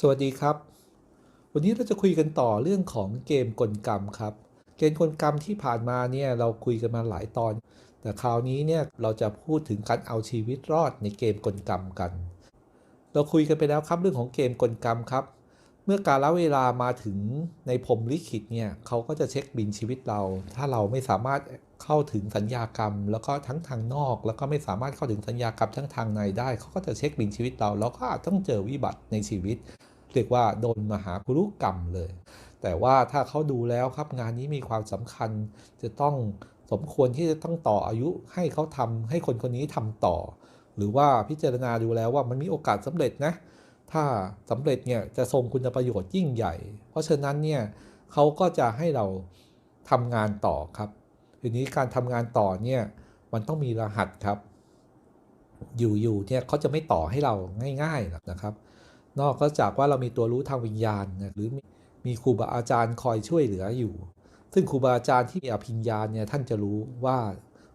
สวัสดีครับ วันนี้เราจะคุยกันต่อเรื่องของเกมกลกรรมครับ เกมกลกรรมที่ผ่านมาเนี่ยเราคุยกันมาหลายตอน แต่คราวนี้เนี่ยเราจะพูดถึงการเอาชีวิตรอดในเกมกลกรรมกัน เราคุยกันไปแล้วครับเรื่องของเกมกลกรรมครับ เมื่อการละเวลามาถึงในพรมลิขิตเนี่ยเขาก็จะเช็คบินชีวิตเรา ถ้าเราไม่สามารถ เข้าถึงสัญญากรรม แล้วก็ทั้งทางนอก แล้วก็ไม่สามารถเข้าถึงสัญญากรรมทั้งทางในได้เขาก็จะเช็คบินชีวิตเราแล้วก็ต้องเจอวิบัติในชีวิต เรียกว่าโดนมหากุรุกรรมเลย แต่ว่าถ้าเขาดูแล้วครับงานนี้มีความสำคัญจะต้องสมควรที่จะต้องต่ออายุให้เขาทำให้คนคนนี้ทำต่อ หรือว่าพิจารณาดูแล้วว่ามันมีโอกาสสำเร็จนะถ้าสำเร็จเนี่ยจะทรงคุณประโยชน์ยิ่งใหญ่ เพราะฉะนั้นเนี่ยเขาก็จะให้เราทำงานต่อครับ ทีนี้การทำงานต่อเนี่ยมันต้องมีรหัสครับ อยู่ๆเนี่ยเขาจะไม่ต่อให้เราง่ายๆหรอกนะครับ นอกจากว่าเรามีตัวรู้ทางวิญญาณนะหรือมีมีครูบาอาจารย์คอยช่วยเหลืออยู่ ซึ่งครูบาอาจารย์ที่มีอภิญญาเนี่ยท่านจะรู้ว่า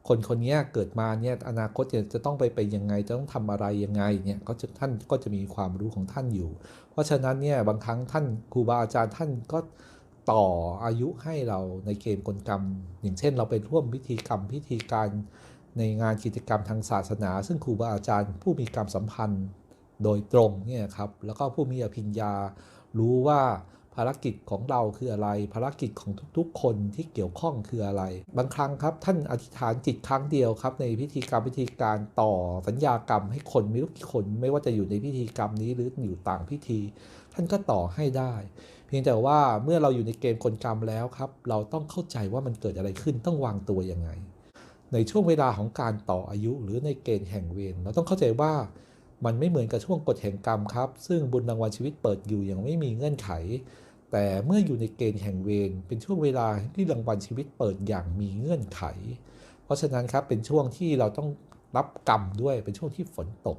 คนคนนี้เกิดมาเนี่ยอนาคตจะต้องไปเป็นยังไงจะต้องทำอะไรยังไงเนี่ยก็จะท่านก็จะมีความรู้ของท่านอยู่ เพราะฉะนั้นเนี่ยบางครั้งท่านครูบาอาจารย์ท่านก็ ต่ออายุให้เราในเกมกลกรรม อย่างเช่น เราไปร่วมพิธีกรรมพิธีการในงานกิจกรรมทางศาสนา ซึ่งครูบาอาจารย์ ผู้มีกรรมสัมพันธ์โดยตรงเนี่ยครับแล้วก็ผู้มีอภิญญารู้ว่า ภารกิจของเราคืออะไร ภารกิจของทุกๆ คนที่เกี่ยวข้องคืออะไร บางครั้งครับ ท่านอธิษฐานจิตครั้งเดียวครับ ในพิธีกรรมพิธีการต่อสัญญากรรมให้คนไม่รู้กี่คนไม่ว่าจะอยู่ในพิธีกรรมนี้หรืออยู่ต่างพิธี ท่านก็ต่อให้ได้ เพียงแต่ว่าเมื่อเราอยู่ในเกมกลกรรมแล้วครับ เราต้องเข้าใจว่ามันเกิดอะไรขึ้นต้องวางตัวยังไง ในช่วงเวลาของการต่ออายุ หรือในเกณฑ์แห่งเวรเราต้องเข้าใจว่า มันไม่เหมือนกับช่วงกฎแห่งกรรมครับ ซึ่งบุญรางวัลชีวิตเปิดอยู่อย่างไม่มีเงื่อนไข แต่เมื่ออยู่ในเกณฑ์แห่งเวรเป็นช่วงเวลาที่รางวัลชีวิตเปิดอย่างมีเงื่อนไข เพราะฉะนั้นครับเป็นช่วงที่เราต้องรับกรรมด้วยเป็นช่วงที่ฝนตก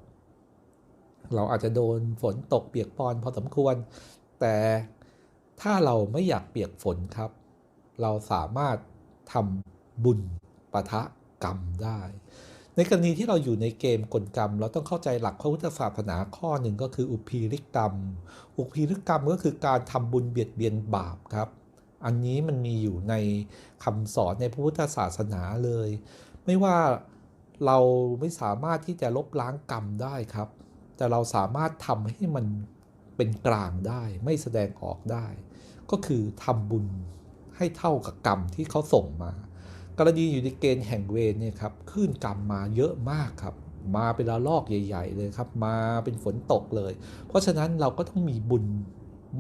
เราอาจจะโดนฝนตกเปียกปอนพอสมควร แต่ถ้าเราไม่อยากเปียกฝนครับ เราสามารถทำบุญปะทะกรรมได้ ในกรณีที่เราอยู่ในเกมกลกรรม เราต้องเข้าใจหลักพระพุทธศาสนาข้อหนึ่งก็คืออุพีริกรรม อุพีริกรรมก็คือการทำบุญเบียดเบียนบาปครับ อันนี้มันมีอยู่ในคำสอนในพระพุทธศาสนาเลย ไม่ว่าเราไม่สามารถที่จะลบล้างกรรมได้ครับ แต่เราสามารถทำให้มันเป็นกลางได้ ไม่แสดงออกได้ ก็คือทำบุญให้เท่ากับกรรมที่เขาส่งมา กรณีอยู่ในเกณฑ์แห่งเวรเนี่ยครับคลื่นกรรมมาเยอะมากครับ มาเป็นระลอกใหญ่ ๆ เลยครับ มาเป็นฝนตกเลย เพราะฉะนั้นเราก็ต้องมีบุญ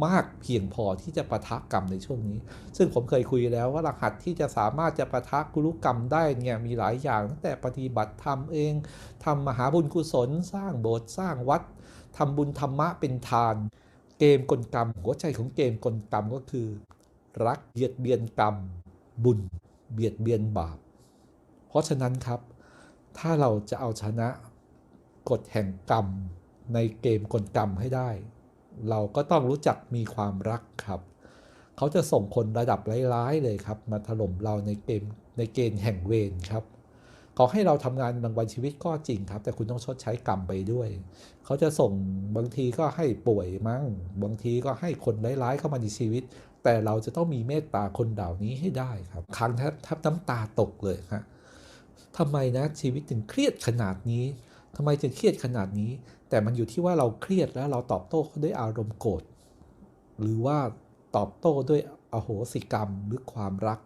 มากเพียงพอที่จะประทะกรรมในช่วงนี้ ซึ่งผมเคยคุยแล้วว่ารหัสที่จะสามารถจะประทะกุลุกรรมได้เนี่ยมีหลายอย่างตั้งแต่ปฏิบัติธรรมเองทำมหาบุญกุศล สร้างโบสถ์สร้างวัดทำบุญธรรมะเป็นทาน เกมกลกรรม หัวใจของเกมกลกรรมก็คือ รักเบียดเบียนกรรม บุญ เบียดเบียนบาป เพราะฉะนั้นครับ ถ้าเราจะเอาชนะกฎแห่งกรรมในเกมกลกรรมให้ได้ เราก็ต้องรู้จักมีความรักครับ เขาจะส่งคนระดับร้ายๆเลยครับ มาถล่มเราในเกมในเกณฑ์แห่งเวรครับเขาให้เราทำงานรางวัลชีวิตก็จริงครับ แต่คุณต้องชดใช้กรรมไปด้วย เขาจะส่งบางทีก็ให้ป่วยมั้งบางทีก็ให้คนร้ายๆเข้ามาในชีวิต แต่เราจะต้องมีเมตตาคนเหล่านี้ให้ได้ครับครั้งแทบแทบน้ำตาตกเลยฮะทำไมนะชีวิตถึงเครียดขนาดนี้ทำไมถึงเครียดขนาดนี้ แต่มันอยู่ที่ว่าเราเครียดแล้วเราตอบโต้เขาด้วยอารมณ์โกรธหรือว่าตอบโต้ด้วยอโหสิกรรมหรือความรัก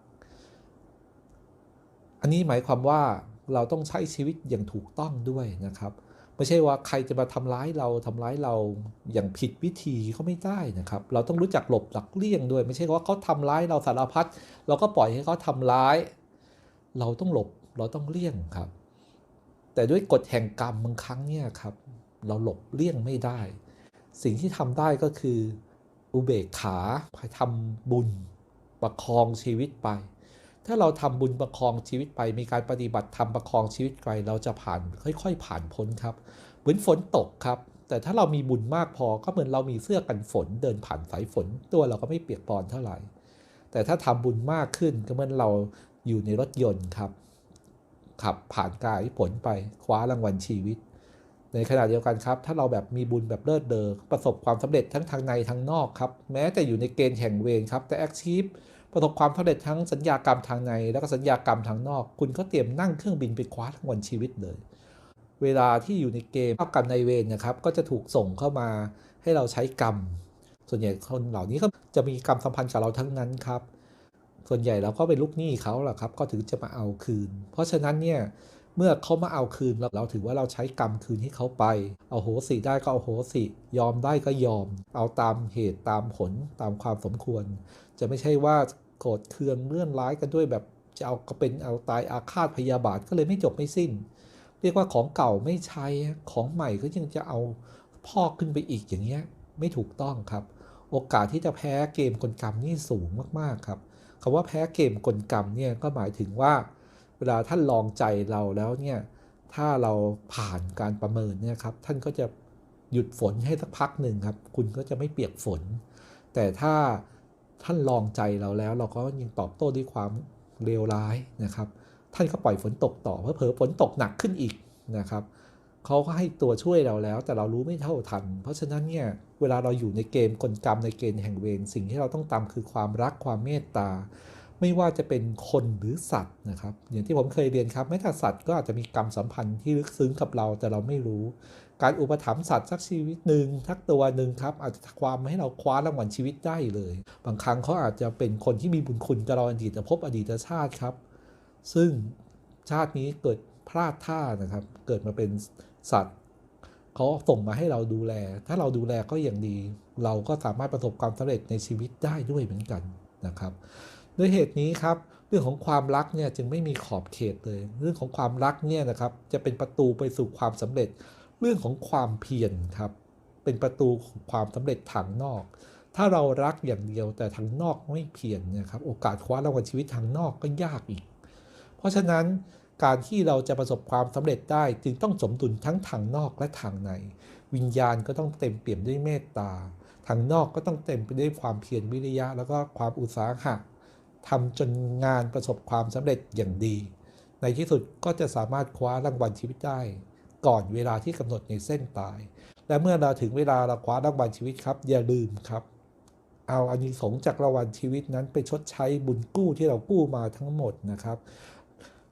อันนี้หมายความว่าเราต้องใช้ชีวิตอย่างถูกต้องด้วยนะครับ ไม่ใช่ว่าใครจะมาทำร้ายเราทำร้ายเราอย่างผิดวิธีเขาไม่ได้นะครับ เราต้องรู้จักหลบหลักเลี่ยงด้วย ไม่ใช่ว่าเขาทำร้ายเราสารพัดเราก็ปล่อยให้เขาทำร้าย เราต้องหลบเราต้องเลี่ยงครับ แต่ด้วยกฎแห่งกรรมบางครั้งเนี่ยครับ เราหลบเลี่ยงไม่ได้ สิ่งที่ทำได้ก็คืออุเบกขาทำบุญประคองชีวิตไป ถ้าเราทำบุญประคองชีวิตไป มีการปฏิบัติทำประคองชีวิตไปเราจะผ่านค่อย ๆ ผ่านพ้นครับ เหมือนฝนตกครับ แต่ถ้าเรามีบุญมากพอก็เหมือนเรามีเสื้อกันฝน เดินผ่านสายฝน ตัวเราก็ไม่เปียกปอนเท่าไหร่ แต่ถ้าทำบุญมากขึ้นก็เหมือนเราอยู่ในรถยนต์ครับ ขับผ่านกายผลไปคว้ารางวัลชีวิต ในขณะเดียวกันครับ ถ้าเราแบบมีบุญแบบเลิศเดอประสบความสำเร็จทั้งทางในทางนอกครับ แม้แต่อยู่ในเกณฑ์แห่งเวรครับ แต่ achieve ประสบความสำเร็จทั้งสัญญากรรมทางใน แล้วก็สัญญากรรมทางนอก คุณก็เตรียมนั่งเครื่องบินไปคว้าทั้งวันชีวิตเลย เวลาที่อยู่ในเกมเจ้ากรรมในเวรนะครับ ก็จะถูกส่งเข้ามาให้เราใช้กรรม ส่วนใหญ่คนเหล่านี้ก็จะมีกรรมสัมพันธ์กับเราทั้งนั้นครับ ส่วนใหญ่เราก็เป็นลูกหนี้เขาแหละครับ ก็ถึงจะมาเอาคืน เพราะฉะนั้นเนี่ยเมื่อเขามาเอาคืนเราเราถือว่าเราใช้กรรมคืนให้เขาไป เอาโหสิได้ก็เอาโหสิ ยอมได้ก็ยอม เอาตามเหตุตามผลตามความสมควร จะไม่ใช่ว่า โกรธเคืองเลื่อนร้ายกันด้วยแบบจะเอาก็เป็นเอาตายอาฆาตพยาบาทก็เลยไม่จบไม่สิ้น เรียกว่าของเก่าไม่ใช้ของใหม่ก็ยังจะเอาพอกขึ้นไปอีกอย่างเงี้ยไม่ถูกต้องครับ โอกาสที่จะแพ้เกมกลกรรมนี่สูงมากๆครับคำว่าแพ้เกมกลกรรมเนี่ยก็หมายถึงว่า เวลาท่านลองใจเราแล้วเนี่ยถ้าเราผ่านการประเมินเนี่ยครับท่านก็จะหยุดฝนให้สักพักหนึ่งครับ คุณก็จะไม่เปียกฝน แต่ถ้า ท่านลองใจเราแล้ว เราก็ยังตอบโต้ด้วยความเลวร้ายนะครับ ท่านก็ปล่อยฝนตกต่อเพื่อเผอฝนตกหนักขึ้นอีกนะครับเขาก็ให้ตัวช่วยเราแล้ว แต่เรารู้ไม่เท่าทัน เพราะฉะนั้นเนี่ยเวลาเราอยู่ในเกมกลกรรมในเกณฑ์แห่งเวรสิ่งที่เราต้องตามคือความรักความเมตตา ไม่ว่าจะเป็นคนหรือสัตว์นะครับ อย่างที่ผมเคยเรียนครับแม้แต่สัตว์ก็อาจจะมีกรรมสัมพันธ์ที่ลึกซึ้งกับเราแต่เราไม่รู้ การอุปถัมภ์สัตว์สักชีวิตหนึ่งทักตัวหนึ่งครับอาจจะความให้เราคว้ารางวัลชีวิตได้เลย บางครั้งเขาอาจจะเป็นคนที่มีบุญคุณกับเราอดีตภพอดีตชาติครับ ซึ่งชาตินี้เกิดพลาดท่านะครับ เกิดมาเป็นสัตว์เขาส่งมาให้เราดูแล ถ้าเราดูแลก็อย่างดี เราก็สามารถประสบความสำเร็จในชีวิตได้ด้วยเหมือนกันนะครับ ด้วยเหตุนี้ครับเรื่องของความรักเนี่ยจึงไม่มีขอบเขตเลย เรื่องของความรักเนี่ยนะครับจะเป็นประตูไปสู่ความสำเร็จ เรื่องของความเพียรครับ เป็นประตูของความสำเร็จทางนอก ถ้าเรารักอย่างเดียวแต่ทางนอกไม่เพียรนะครับ โอกาสคว้ารางวัลชีวิตทางนอกก็ยากอีก เพราะฉะนั้นการที่เราจะประสบความสำเร็จได้จึงต้องสมดุลทั้งทางนอกและทางใน วิญญาณก็ต้องเต็มเปี่ยมด้วยเมตตา ทางนอกก็ต้องเต็มไปด้วยความเพียรวิริยะ แล้วก็ความอุตสาหะทำจนงานประสบความสำเร็จอย่างดี ในที่สุดก็จะสามารถคว้ารางวัลชีวิตได้ ก่อนเวลาที่กำหนดในเส้นตาย และเมื่อเราถึงเวลาเราคว้ารางวัลชีวิตครับ อย่าลืมครับ เอาอานิสงส์จากรางวัลชีวิตนั้นไปชดใช้บุญกู้ที่เรากู้มาทั้งหมดนะครับ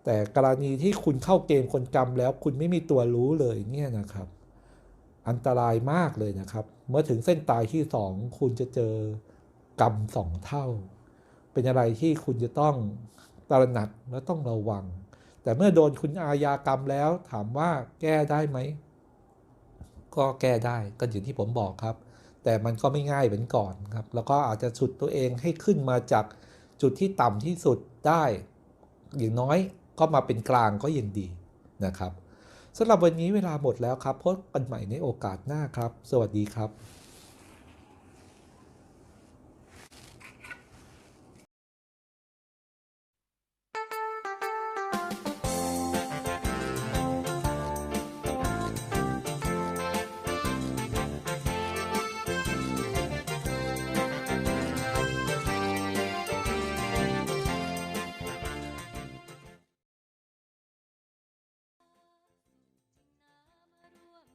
แต่กรณีที่คุณเข้าเกมคนกรรมแล้วคุณไม่มีตัวรู้เลยเนี่ยนะครับ อันตรายมากเลยนะครับ เมื่อถึงเส้นตายที่สองคุณจะเจอกรรมสองเท่า เป็นอะไรที่คุณจะต้องตระหนักและต้องระวัง แต่เมื่อโดนคุณอาญากรรมแล้วถามว่าแก้ได้ไหม ก็แก้ได้ก็อย่างที่ผมบอกครับ แต่มันก็ไม่ง่ายเหมือนก่อนครับ แล้วก็อาจจะฉุดตัวเองให้ขึ้นมาจากจุดที่ต่ำที่สุดได้ อย่างน้อยก็มาเป็นกลางก็ยังดีนะครับสำหรับวันนี้เวลาหมดแล้วครับพบกันใหม่ในโอกาสหน้าครับ สวัสดีครับ